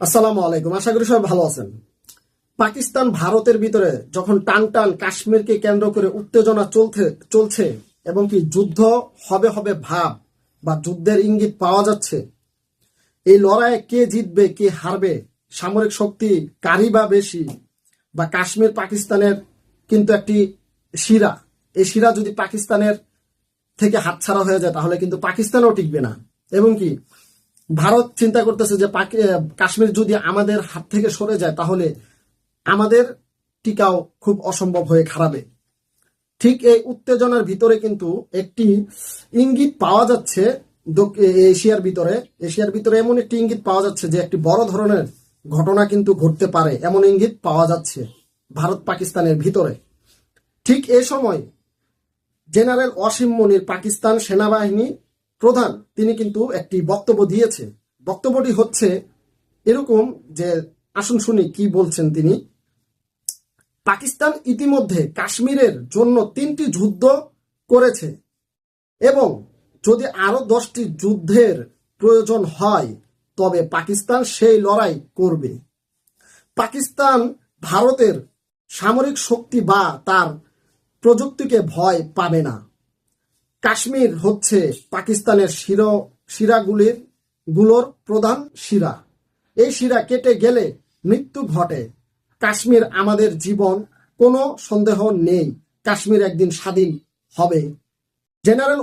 আসসালামু আলাইকুম। আশা করি সবাই ভালো আছেন। পাকিস্তান ভারতের ভিতরে যখন টান টান কাশ্মীরকে কেন্দ্র করে উত্তেজনা চলতে চলছে এবং কি যুদ্ধ হবে হবে ভাব বা যুদ্ধের ইঙ্গিত পাওয়া যাচ্ছে, এই লড়াইয়ে কে জিতবে, কে হারবে, সামরিক শক্তি কারি বা বেশি বা কাশ্মীর পাকিস্তানের কিন্তু একটি শিরা। এই শিরা যদি পাকিস্তানের থেকে হাতছাড়া হয়ে যায়, তাহলে কিন্তু পাকিস্তানও টিকবে না। এবং কি ভারত চিন্তা করতেছে যে কাশ্মীর যদি আমাদের হাত থেকে সরে যায়, তাহলে আমাদের টিকাও খুব অসম্ভব হয়ে খারাবে ঠিক এই উত্তেজনার ভিতরে কিন্তু একটি ইঙ্গিত পাওয়া যাচ্ছে এশিয়ার ভিতরে। এশিয়ার ভিতরে এমন একটি ইঙ্গিত পাওয়া যাচ্ছে যে একটি বড় ধরনের ঘটনা কিন্তু ঘটতে পারে, এমন ইঙ্গিত পাওয়া যাচ্ছে ভারত পাকিস্তানের ভিতরে। ঠিক এ সময় জেনারেল অসীম মনির পাকিস্তান সেনাবাহিনী প্রধান, তিনি কিন্তু একটি বক্তব্য দিয়েছে বক্তব্যটি হচ্ছে এরকম যে, আসুন শুনি কি বলছেন তিনি। পাকিস্তান ইতিমধ্যে কাশ্মীরের জন্য তিনটি যুদ্ধ করেছে এবং যদি আরও দশটি যুদ্ধের প্রয়োজন হয়, তবে পাকিস্তান সেই লড়াই করবে। পাকিস্তান ভারতের সামরিক শক্তি বা তার প্রযুক্তিকে ভয় পাবে না। কাশ্মীর হচ্ছে পাকিস্তানের শির, শিরাগুলিরগুলোর প্রধান শিরা। এই শিরা কেটে গেলে মৃত্যু ঘটে। কাশ্মীর আমাদের জীবন, কোনো সন্দেহ নেই। কাশ্মীর একদিন স্বাধীন হবে। জেনারেল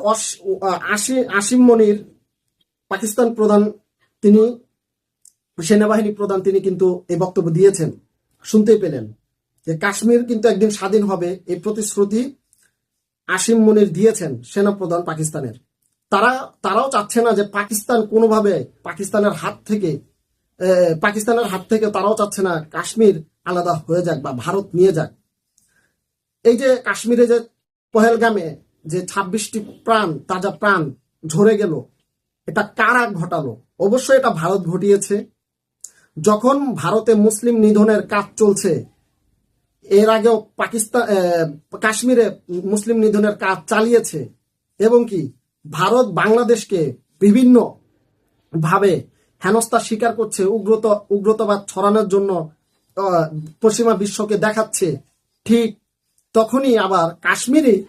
আসিম মনির, পাকিস্তান প্রধান তিনি, সেনাবাহিনী প্রধান তিনি কিন্তু এই বক্তব্য দিয়েছেন। শুনতেই পেলেন যে কাশ্মীর কিন্তু একদিন স্বাধীন হবে। এই প্রতিশ্রুতি আসিম মনির দিয়েছেন সেনাপ্রধান পাকিস্তানের। তারা, তারাও চাচ্ছে না যে পাকিস্তান কোনোভাবে পাকিস্তানের হাত থেকে পাকিস্তানের হাত থেকে তারাও চাচ্ছে না কাশ্মীর আলাদা হয়ে যাক বা ভারত নিয়ে যাক। এই যে কাশ্মীরে যে পহেলগামে যে ছাব্বিশটি প্রাণ, তাজা প্রাণ ঝরে গেল, এটা কারা ঘটালো? অবশ্যই এটা ভারত ঘটিয়েছে। যখন ভারতে মুসলিম নিধনের কাজ চলছে এর আগেও পাকিস্তান কাশ্মীরে মুসলিম নিধনের কাজ চালিয়েছে এবং কি ভারত বাংলাদেশকে বিভিন্ন ভাবে হেনস্থা স্বীকার করছে, উগ্রত, উগ্রতাবাদ ছড়ানোর জন্য পশ্চিমা বিশ্বকে দেখাচ্ছে। ঠিক তখনই আবার কাশ্মীরে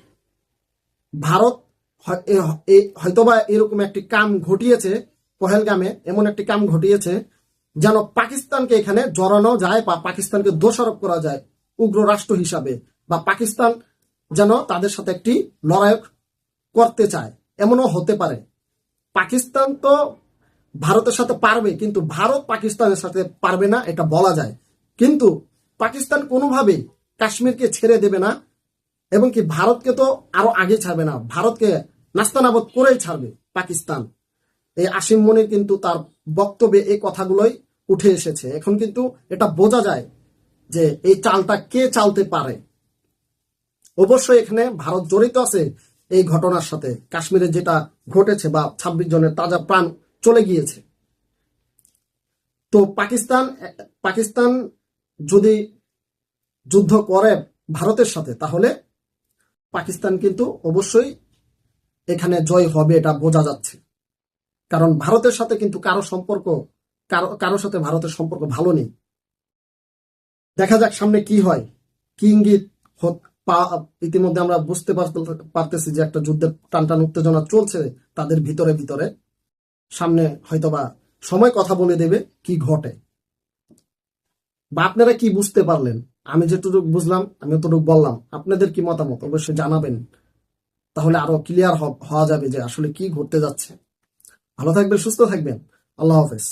ভারত হয়- হয়তোবা এরকম একটি কাম ঘটিয়েছে, পহেলগামে এমন একটি কাম ঘটিয়েছে যেন পাকিস্তানকে এখানে জড়ানো যায় বা পাকিস্তানকে দোষারোপ করা যায়। উগ্র রাষ্ট্র হিসাবে বা পাকিস্তান যেন তাদের সাথে একটি লড়াই করতে চায়, এমনও হতে পারে। পাকিস্তান তো ভারতের সাথে পারবে, কিন্তু ভারত পাকিস্তানের সাথে পারবে না, এটা বলা যায়। কিন্তু পাকিস্তান কোনোভাবেই কাশ্মীরকে ছেড়ে দেবে না, এবং কি ভারতকে তো আরও আগে ছাড়বে না, ভারতকে নাস্তানাবদ করেই ছাড়বে পাকিস্তান। এই আসিম মনির কিন্তু তার বক্তব্যে এই কথাগুলোই উঠে এসেছে। এখন কিন্তু এটা বোঝা যায় যে এই চালটা কে চালতে পারে? অবশ্যই এখানে ভারত জড়িত আছে এই ঘটনার সাথে। কাশ্মীরে যেটা ঘটেছে বা ছাব্বিশ জনের তাজা প্রাণ চলে গিয়েছে। তো পাকিস্তান পাকিস্তান যদি যুদ্ধ করে ভারতের সাথে, তাহলে পাকিস্তান কিন্তু অবশ্যই এখানে জয় হবে, এটা বোঝা যাচ্ছে। কারণ ভারতের সাথে কিন্তু কারও সম্পর্ক, কারও কারোর সাথে ভারতের সম্পর্ক ভালো নেই। দেখা যাক সামনে কি হয়। কি ইঙ্গিত ইতিমধ্যে আমরা বুঝতে পারতেছি যে একটা যুদ্ধের টানটান উত্তেজনা চলছে তাদের ভিতরে ভিতরে। সামনে হয়তোবা সময় কথা বলে দেবে কি ঘটে। বা আপনারা কি বুঝতে পারলেন? আমি যেটুকু বুঝলাম, আমি অতটুকু বললাম। আপনাদের কি মতামত? অবশ্যই জানাবেন। তাহলে আরও ক্লিয়ার হওয়া যাবে যে আসলে কি ঘটতে যাচ্ছে। ভালো থাকবেন, সুস্থ থাকবেন। আল্লাহ হাফেজ।